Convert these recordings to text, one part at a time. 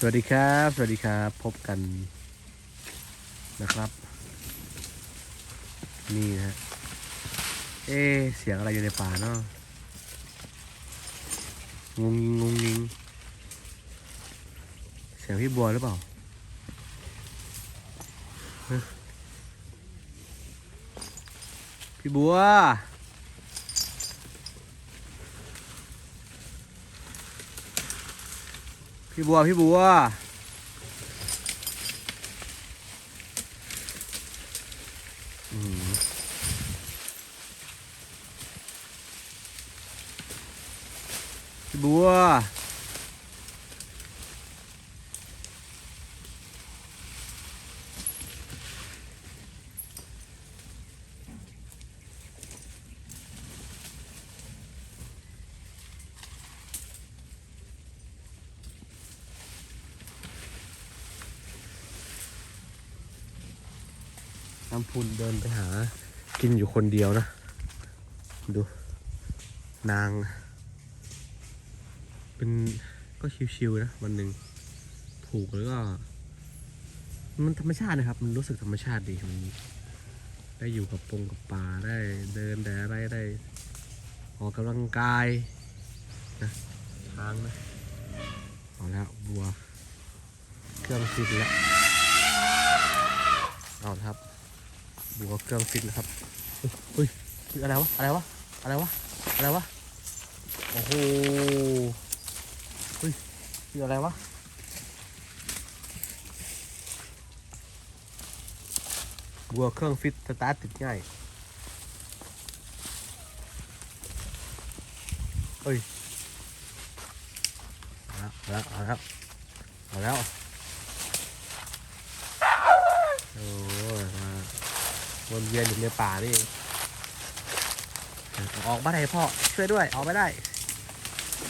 สวัสดีครับ สวัสดีครับ พบกันนะครับ นี่นะฮะเอ๊เสียงอะไรอยู่ในป่าเนาะงงงิงงงิงเสียงพี่บัวหรือเปล่าพี่บัว พี่บัว พี่บัว พี่บัว น้ำพุนเดินไปหา กินอยู่คนเดียวนะ ดู นาง เป็นก็ชิวๆนะวันหนึ่งผูกแล้วก็ มันธรรมชาตินะครับ มันรู้สึกธรรมชาติดีมันได้อยู่กับปงกับป่าได้เดินแต่อะไรได้ออกกำลังกายนะทางนะเอาแล้วบัว เครื่องฟิตแล้วเอาครับ บัวเครื่องฟิตแล้วครับเฮ้ยเฮ้ยอะไรวะ อะไรวะ อะไรวะ อะไรวะ โอ้โหเฮ้ยคืออะไรวะ บัวเครื่องฟิตสตาร์ทติดง่าย เฮ้ย เอาแล้วเอาแล้วเอาแล้วเอาแล้วโอ้ยมา วนเวียนอยู่ในป่านี่เองออกมาได้พ่อช่วยด้วยออกไม่ได้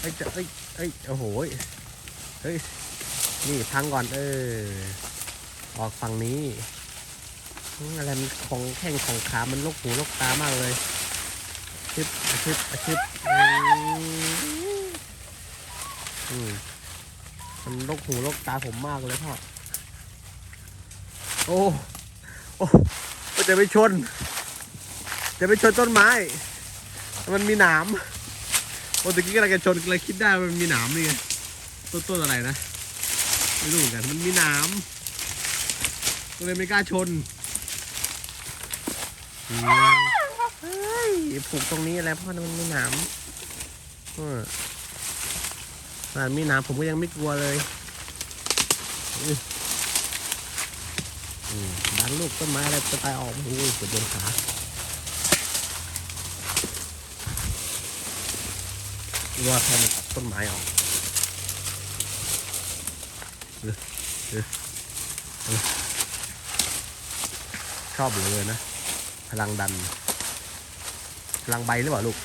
เอ้ยเจอเอ้ยเอ้ยโอ้โหยเฮ้ยนี่พังก่อนเออออกฝั่งนี้อะไรมันของแข้งของขา มันลกหูลกตามากเลยชิบชิบชิบอืมมันลกหูลกตาผมมากเลยพ่อโอ้โอ้ จะไปชน จะไปชนต้นไม้ มันมีหนามโอ้ตะกี้กำลังจะชนเลยคิดได้มันมีหนามนี่ไงต้นต้นอะไรนะไม่รู้เหมือนกันมันมีหนามก็เลยไม่กล้าชนเฮ้ยผูกตรงนี้อะไรเพราะมันมีหนามเออขนาดมีหนามผมก็ยังไม่กลัวเลยอืม ดันลูกต้นไม้อะไรจะตายออกโอ้โหเกือบโดนขาว่าแค่มันตัดต้นไม้ออกเออเออชอบเหลือเลยนะ พลังดัน พลังใบหรือเปล่าลูก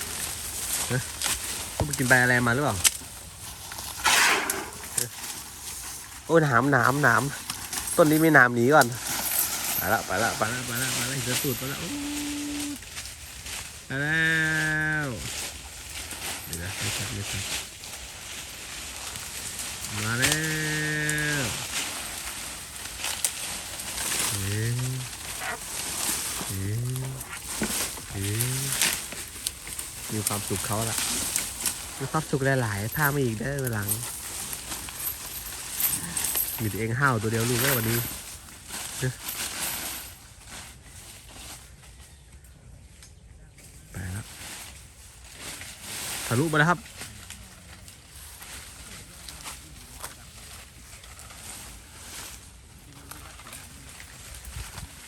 เฮ้ยลูกไปกินใบอะไรมาหรือเปล่าโอ้ยหนามหนามหนามต้นนี้ไมีหนามหนีก่อน ละไปละไปละไปละไปละเดี๋ยวตูดไปละโอ้ไปแล้วเดี๋ยวนะไม่ชัดไม่ชัดมาแล้วเอ๊ะเอ๊ะเอ๊ะมีความสุขเขาละมีความสุขหลายๆพามาอีกได้หลังมีแต่เองห้าวตัวเดียวลูกได้อวันนี้ ไปแล้วทะ ลุมาแล้วครับ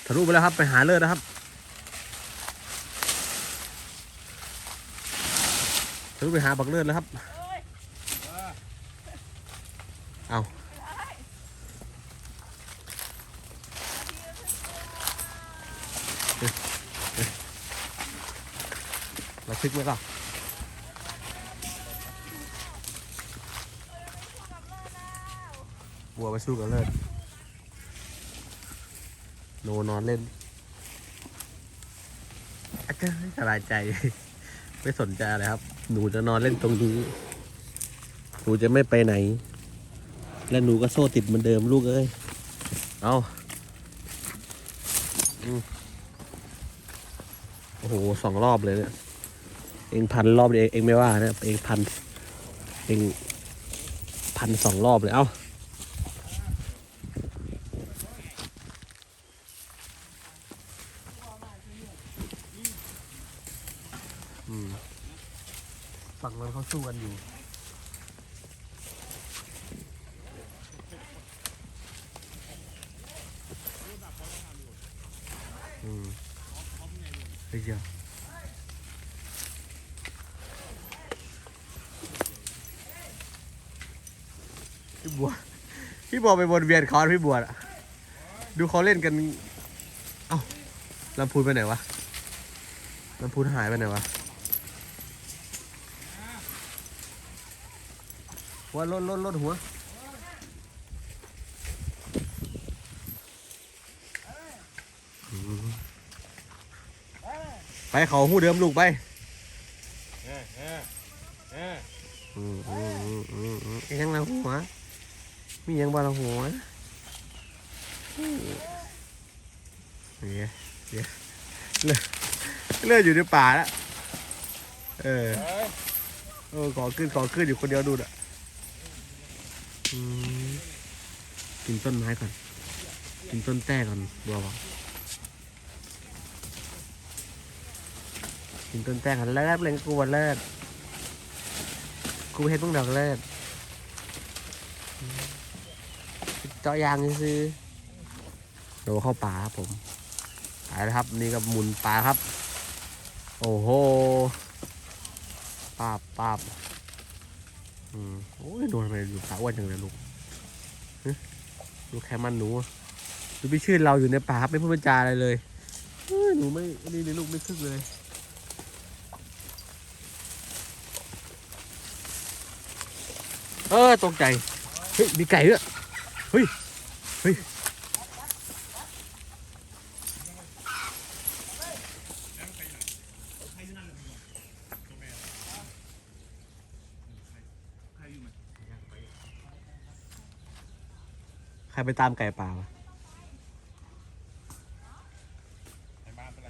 ทะลุไปแล้วครับ ไปหาเลิศนะครับ ทะลุไปหาบักเลิศแล้วครับ เอาเราพลิกไหมล่ะ บัวไปสู้กับเลิศโนนอนเล่นอาจารย์สบายใจ ไม่สนใจอะไรครับ หนูจะนอนเล่นตรงนี้ หนูจะไม่ไปไหน แล้วหนูก็โซ่ติดเหมือนเดิมลูกเอ้ย เอาอืมโอ้โหสองรอบเลยเนี่ย เองพันรอบเองเองไม่ว่านะ เองพัน เองพันสองรอบเลย เอ้ามฝั่งนั้นเขา สู้กันอยู่ อืมเฮ้ยเจ้าพี่บัวพี่บัวไปวนเวียนเขาพี่บัวอะดูเขาเล่นกัน เอ้าลำพูนไปไหนวะลำพูนหายไปไหนวะ หัวลดลดลดหัวไปเขาหูเดิมลูกไปเออเออเอออืมอืมอืมอืมอืมอิหยังละหัว มียังบ่ละหัวเนี่ยเดี๋ยวเลือดเลืออยู่ในป่าแล้วเออเฮ้ยเออขอขึ้นขอขึ้นอยู่คนเดียวดูอะ กินต้นไม้ก่อน กินต้นแต้ก่อนบัวบอกกินต้นแต้ก่อนเลิศเลยกูว่าเลิศกูเห็นมึงดอกเลิศเจาะยางซื้อโดเข้าป่าครับผมไปแล้วครับ นี่ก็หมุนป่าครับ โอ้โหปาบปาบ อืมโอ้ยโดนอะไรอยู่สาอ้วนจังเลยลูกฮะลูกแค่มันหนูดูไม่ชื่นเราอยู่ในป่าครับไม่พูดป็นจาอะไรเลยเอ้ยหนูไม่นี่นี่ลูกไม่คึกเลยเออตกใจเฮ้ยมีไก่ด้วยเฮ้ยเฮ้ย ใครไปตามไก่ป่าวะไอ้บ้าเป็นไร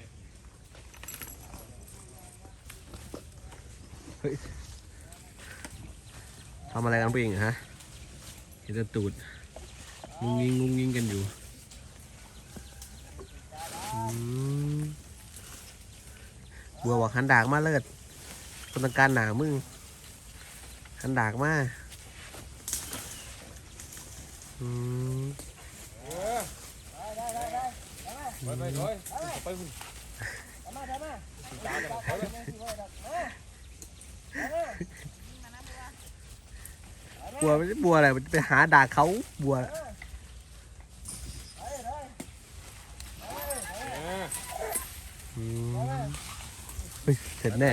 ทำอะไรกันผู้หญิงอะฮะเห็นแต่ตูดงุ้งยิงงุ้งยิงกันอยู่อืมบัวบอกหันดากมาเลิศคนต้องการหนามึงหันดากมา อืมเออไปไปไปคุณจ้าจะเขาเลยบัวไม่ใช่บัวอะไรมันไปหาด่าเขาบัวเฮ้ยเสร็จแน่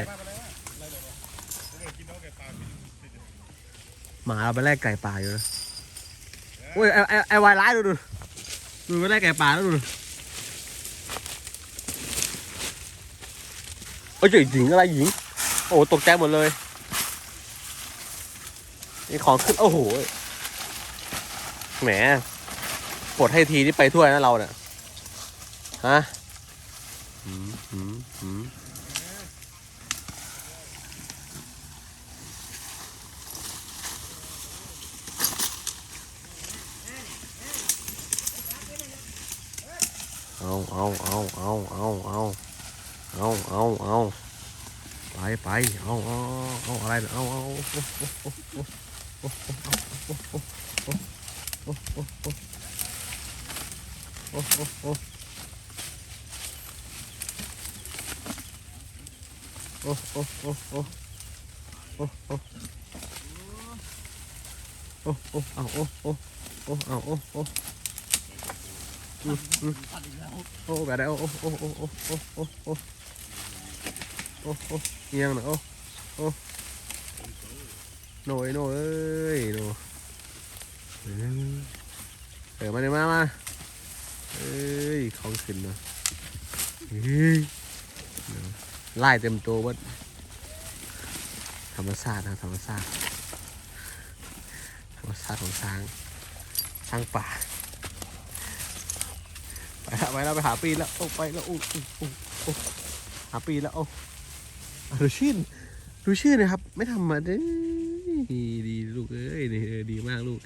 หมาเราไปแลกไก่ป่าอยู่นะ โอ้ยไอไอไอวายร้ายดูดูดูไม่ได้แก่ป่าแล้วดูดูโอ้ยหญิงอะไรหญิง โอ้ตกใจหมดเลยนี่ของขึ้นโอ้โหแหมปลดให้ทีนี่ไปทั่วนะเราเนี่ยฮะหืมหืมหืม เอาเอาเอาเอาเอาเอาเอาเอาไปไปเอาเอาเอาอะไรเนี่ยเอาเอาโอ้โอ้โอ้โอ้โอ้โอ้โอ้โอ้โอ้โอ้โอ้เอาโอ้โอ้โอ้เอาโอ้โอ้อืมอืม โอ้แบบไหนโอ้โอ้โอ้โอ้โอ้โอ้โอ้โอ้โอ้โอ้เอียงน่อยโอ้โอ้หน่อยโน่อยเอ้ยโน่ออเปิดมาเลยมามาเอ้ยของขึ้นนะเฮ้ยไล่เต็มตัวว่าธรรมชาตินะธรรมชาติธรรมชาติของช้างทางป่า ไปแล้วไปแล้วไปหาปีนแล้วโอ้ไปแล้วโอ้โอ้โอ้หาปีนแล้วโอ้ดูชื่นดูชื่นนะครับ ไม่ทำมาดีดีลูกเอ้ยนี่ดีมากลูก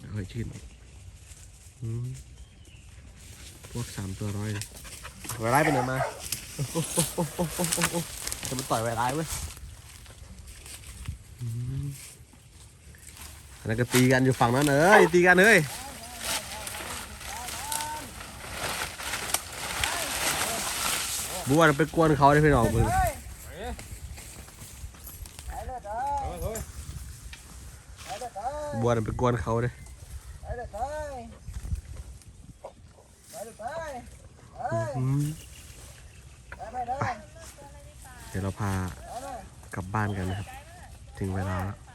เอาให้ชื่นพวกสามตัวร้อยเลยไวร้ายไปไหนมาโอ้โอ้โอ้โอ้โอ้โอ้โอ้จะมาต่อยไวร้ายเว้ยอันนั้นก็ตีกันอยู่ฝั่งนั้นเอ้ยตีกันเอ้ย บัวน่ะไปกวนเขาได้พี่น้องมึงไปเลยเด้อเอาเฮ้ยไปเลยเด้อบัวน่ะไปกวนเขาเลยไปเลยเด้อไปเลยเด้อเอ้ยอืมไปไปเด้อเดี๋ยวเราพาไปเลยกลับบ้านกันนะครับ ถึงเวลาแล้วไ